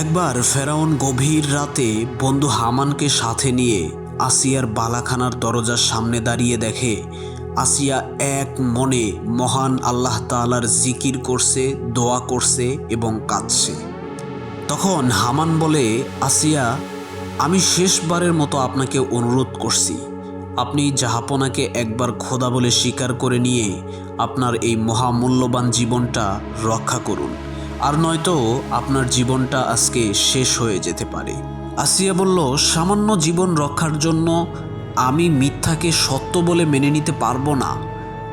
একবার ফেরাউন গভীর রাতে বন্ধু হামানকে সাথে নিয়ে আসিয়ার বালাখানার দরজার সামনে দাঁড়িয়ে দেখে, আসিয়া এক মনে মহান আল্লাহ তাআলার জিকির করছে, দোয়া করছে এবং কাঁদছে। তখন হামান বলে, আসিয়া, আমি শেষবারের মতো আপনাকে অনুরোধ করছি। আপনি জাহাপনাকে একবার খোদা বলে স্বীকার করে নিয়ে আপনার এই মহামূল্যবান জীবনটা রক্ষা করুন। আর নয়তো আপনার জীবনটা আজকে শেষ হয়ে যেতে পারে। আসিয়া বলল, সামান্য জীবন রক্ষার জন্য আমি মিথ্যাকে সত্য বলে মেনে নিতে পারব না।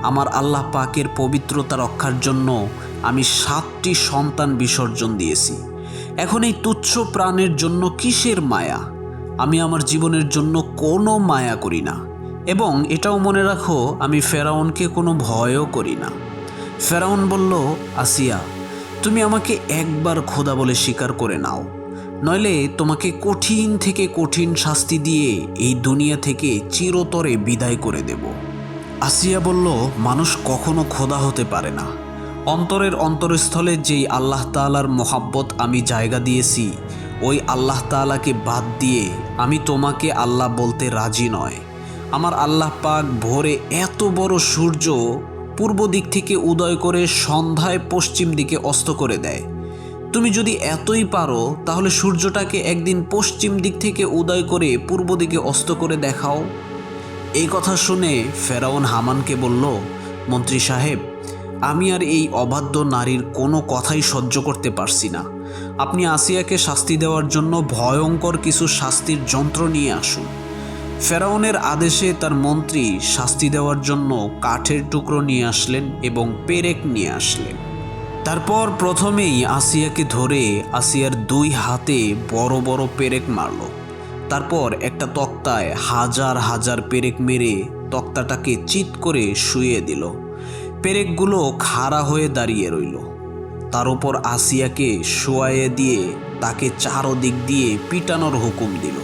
আমার আল্লাহ পাকের পবিত্রতা রক্ষার জন্য আমি সাতটি সন্তান বিসর্জন দিয়েছি। এখন এই তুচ্ছ প্রাণের জন্য কিসের মায়া? আমি আমার জীবনের জন্য কোনো মায়া করি না। এবং এটাও মনে রাখো, আমি ফেরাউনকে কোনো ভয়ও করি না। ফেরাউন বলল, আসিয়া তুমি আমাকে একবার খোদা বলে স্বীকার করে নাও। নইলে তোমাকে কঠিন থেকে কঠিন শাস্তি দিয়ে এই দুনিয়া থেকে চিরতরে বিদায় করে দেব। আসিয়া বলল, মানুষ কখনো খোদা হতে পারে না। অন্তরের অন্তরস্থলে যেই আল্লাহ তাআলার মোহাব্বত আমি জায়গা দিয়েছি, ওই আল্লাহ তাআলাকে বাদ দিয়ে আমি তোমাকে আল্লাহ বলতে রাজি নয়। আমার আল্লাহ পাক ভোরে এত বড় সূর্য পূর্ব দিক থেকে উদয় করে সন্ধ্যায় পশ্চিম দিকে অস্ত করে দেয়। তুমি যদি এতই পারো, তাহলে সূর্যটাকে একদিন পশ্চিম দিক থেকে উদয় করে পূর্ব দিকে অস্ত করে দেখাও। এই কথা শুনে ফেরাউন হামানকে বলল, মন্ত্রী সাহেব, আমি আর এই অবাধ্য নারীর কোনো কথাই সহ্য করতে পারছি না। আপনি আসিয়াকে শাস্তি দেওয়ার জন্য ভয়ঙ্কর কিছু শাস্তির যন্ত্র নিয়ে আসুন। ফেরাউনের আদেশে তার মন্ত্রী শাস্তি দেওয়ার জন্য কাঠের টুকরো নিয়ে আসলেন এবং পেরেক নিয়ে আসলেন। তারপর প্রথমেই আসিয়াকে ধরে আসিয়ার দুই হাতে বড় বড় পেরেক মারল। তারপর একটা তক্তায় হাজার হাজার পেরেক মেরে তক্তাটাকে চিৎ করে শুয়ে দিল। পেরেকগুলো খাড়া হয়ে দাঁড়িয়ে রইল। তার উপর আসিয়াকে শোয়াইয়ে দিয়ে তাকে চারোদিক দিয়ে পিটানোর হুকুম দিল।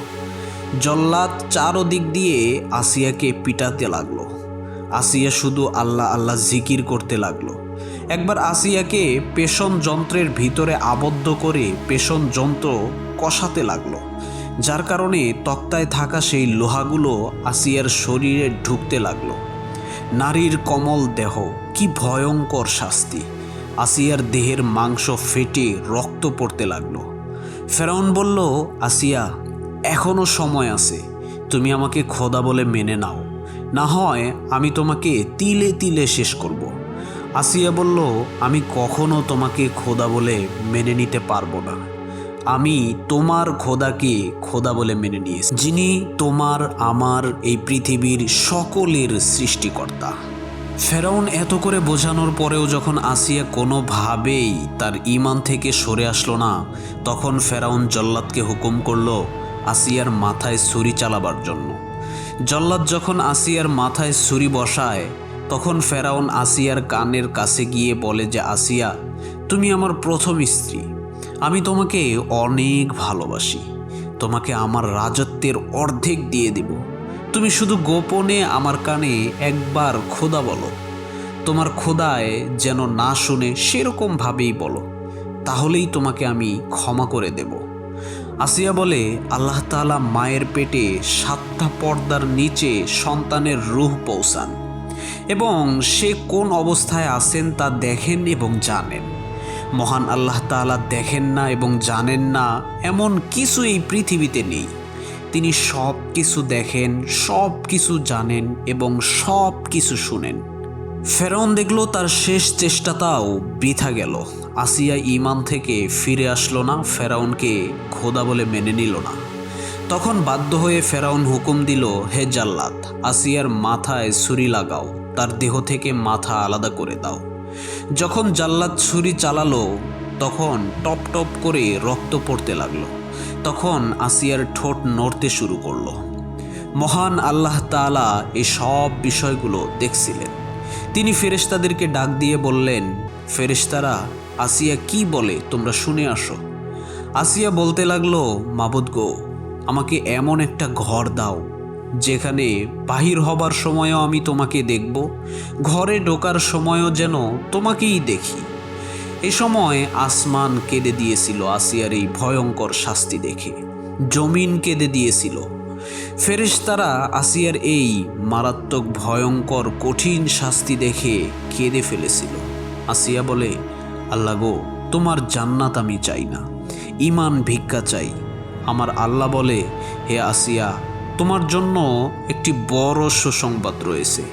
জল্লাদ চারোদিক দিয়ে আসিয়াকে পিটাতে লাগল। আসিয়া শুধু আল্লাহ আল্লাহ জিকির করতে লাগল। একবার আসিয়াকে পেষণ যন্ত্রের ভিতরে আবদ্ধ করে পেষণ যন্ত্র কষাতে লাগল। যার কারণে তক্তায় থাকা সেই লোহাগুলো আসিয়ার শরীরে ঢুকতে লাগল। নারীর কমল দেহ, কি ভয়ঙ্কর শাস্তি। আসিয়ার দেহের মাংস ফেটে রক্ত পড়তে লাগল। ফেরাউন বলল, আসিয়া এখনও সময় আছে। তুমি আমাকে খোদা বলে মেনে নাও। না হয় আমি তোমাকে তিলে তিলে শেষ করব। আসিয়া বলল, আমি কখনো তোমাকে খোদা বলে মেনে নিতে পারব না। আমি তোমার খোদাকে খোদা বলে মেনে নিয়েছি, যিনি তোমার, আমার এই পৃথিবীর সকলের সৃষ্টিকর্তা। ফেরাউন এত করে বোঝানোর পরেও যখন আসিয়া কোনোভাবেই তার ইমান থেকে সরে আসলো না, তখন ফেরাউন জল্লাদকে হুকুম করল আসিয়ার মাথায় ছুরি চালাবার জন্য। জল্লাদ যখন আসিয়ার মাথায় ছুরি বসায়, তখন ফেরাউন আসিয়ার কানের কাছে গিয়ে বলে যে, আসিয়া, তুমি আমার প্রথম স্ত্রী। আমি তোমাকে অনেক ভালোবাসি। তোমাকে আমার রাজত্বের অর্ধেক দিয়ে দেব। তুমি শুধু গোপনে আমার কানে একবার খোদা বলো। তোমার খোদায় যেন না শুনে সেরকমভাবেই বলো। তাহলেই তোমাকে আমি ক্ষমা করে দেব। আসিয়া বলে, আল্লাহ তাআলা মায়ের পেটে সাতটা পর্দার নিচে সন্তানের রূহ পৌঁছান এবং সে কোন অবস্থায় আছেন তা দেখেন এবং জানেন। মহান আল্লাহ তাআলা দেখেন না এবং জানেন না এমন কিছু এই পৃথিবীতে নেই। তিনি সব কিছু দেখেন সব কিছু জানেন এবং সব কিছু শুনেন। ফেরাউন দেখল তার শেষ চেষ্টাটাও বৃথা গেল। আসিয়া ইমান থেকে ফিরে আসলো না, ফেরাউনকে খোদা বলে মেনে নিল না। তখন বাধ্য হয়ে ফেরাউন হুকুম দিল, হে জাল্লাত আসিয়ার মাথায় ছুরি লাগাও, তার দেহ থেকে মাথা আলাদা করে দাও। যখন জাল্লাদ ছুরি চালালো, তখন টপ টপ করে রক্ত পড়তে লাগল। তখন আসিয়ার ঠোঁট নড়তে শুরু করল। মহান আল্লাহ তাআলা এই সব বিষয়গুলো দেখছিলেন। তিনি ফেরেশতাদেরকে ডাক দিয়ে বললেন, ফেরেশতারা আসিয়া কি বলে তোমরা শুনে আসো। আসিয়া বলতে লাগল, মাবুদ গো, আমাকে এমন একটা ঘর দাও, যেখানে বাহির হবার সময়ও আমি তোমাকে দেখব, ঘরে ঢোকার সময়ও যেন তোমাকেই দেখি। এ সময় আসমান কেঁদে দিয়েছিল আসিয়ার এই ভয়ঙ্কর শাস্তি দেখে, জমিন কেঁদে দিয়েছিল। ফেরেশতারা আসিয়ার এই মারাত্মক, ভয়ঙ্কর, কঠিন শাস্তি দেখে কেঁদে ফেলেছিল। আসিয়া বলে আল্লাহ গো, তোমার জান্নাত আমি চাই না। ইমান ভিক্ষা চাই। আমার আল্লাহ বলে, হে আসিয়া, তোমার জন্য একটি বড় সুসংবাদ রয়েছে।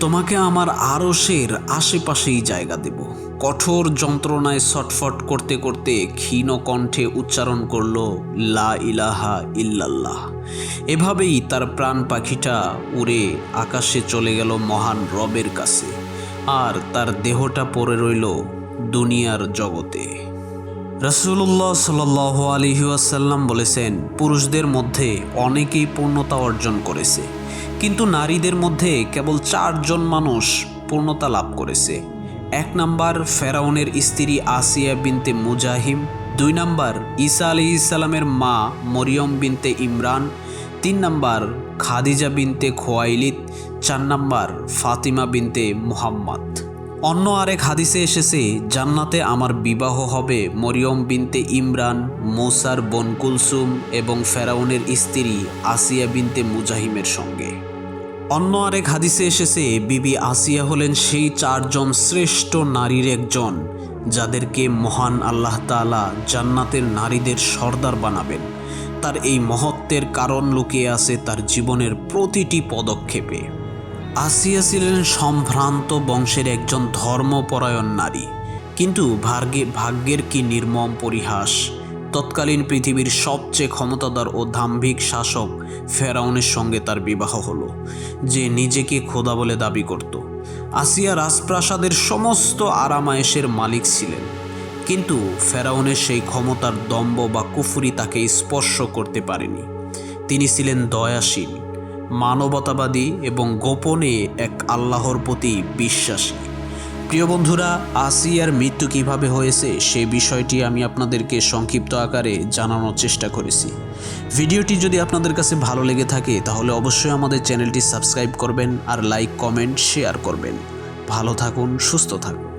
তোমাকে আমার আরশের আশেপাশেই জায়গা দেব। কঠোর যন্ত্রণায় ছটফট করতে করতে ক্ষীণ কণ্ঠে উচ্চারণ করল, লা ইলাহা ইল্লাল্লাহ। এভাবেই তার প্রাণ পাখিটা উড়ে আকাশে চলে গেল মহান রবের কাছে। আর তার দেহটা পড়ে রইল দুনিয়ার জগতে। রসুল্লাহ সাল আলহিউসাল্লাম বলেছেন, পুরুষদের মধ্যে অনেকেই পূর্ণতা অর্জন করেছে, কিন্তু নারীদের মধ্যে কেবল চারজন মানুষ পূর্ণতা লাভ করেছে। এক নাম্বার ফেরাউনের স্ত্রী আসিয়া বিনতে মুজাহিম, দুই নাম্বার ঈসা আলি ইসালামের মা মরিয়ম বিনতে ইমরান, তিন নাম্বার খাদিজা বিনতে খোয়াইলিদ, চার নাম্বার ফাতিমা বিনতে মুহাম্মদ। অন্য আরেক হাদিসে এসেছে, জান্নাতে আমার বিবাহ হবে মরিয়ম বিনতে ইমরান, মৌসার বন কুলসুম এবং ফেরাউনের স্ত্রী আসিয়া বিনতে মুজাহিমের সঙ্গে। অন্য আরেক হাদিসে এসেছে, বিবি আসিয়া হলেন সেই চারজন শ্রেষ্ঠ নারীর একজন, যাদেরকে মহান আল্লাহ তাআলা জান্নাতের নারীদের সর্দার বানাবেন। তার এই মহত্বের কারণ লুকিয়ে আছে তার জীবনের প্রতিটি পদক্ষেপে। আসিয়া ছিলেন সম্ভ্রান্ত বংশের একজন ধর্মপরায়ণ নারী। কিন্তু ভাগ্যে, ভাগ্যের কি নির্মম পরিহাস? তৎকালীন পৃথিবীর সবচেয়ে ক্ষমতাদার ও দাম্ভিক শাসক ফেরাউনের সঙ্গে তার বিবাহ হলো। যে নিজেকে খোদা বলে দাবি করত। আসিয়া রাজপ্রাসাদের সমস্ত আরামায়েশের মালিক ছিলেন। কিন্তু ফেরাউনের সেই ক্ষমতার দম্ব বা কুফুরি তাকে স্পর্শ করতে পারেনি। তিনি ছিলেন দয়াশীল। মানবতাবাদী এবং গোপনে এক আল্লাহর প্রতি বিশ্বাসী। প্রিয় বন্ধুরা, আসিয়ার মৃত্যু কীভাবে হয়েছে সে বিষয়টি আমি আপনাদেরকে সংক্ষিপ্ত আকারে জানানোর চেষ্টা করেছি। ভিডিওটি যদি আপনাদের কাছে ভালো লেগে থাকে, তাহলে অবশ্যই আমাদের চ্যানেলটি সাবস্ক্রাইব করবেন আর লাইক, কমেন্ট, শেয়ার করবেন। ভালো থাকুন, সুস্থ থাকুন।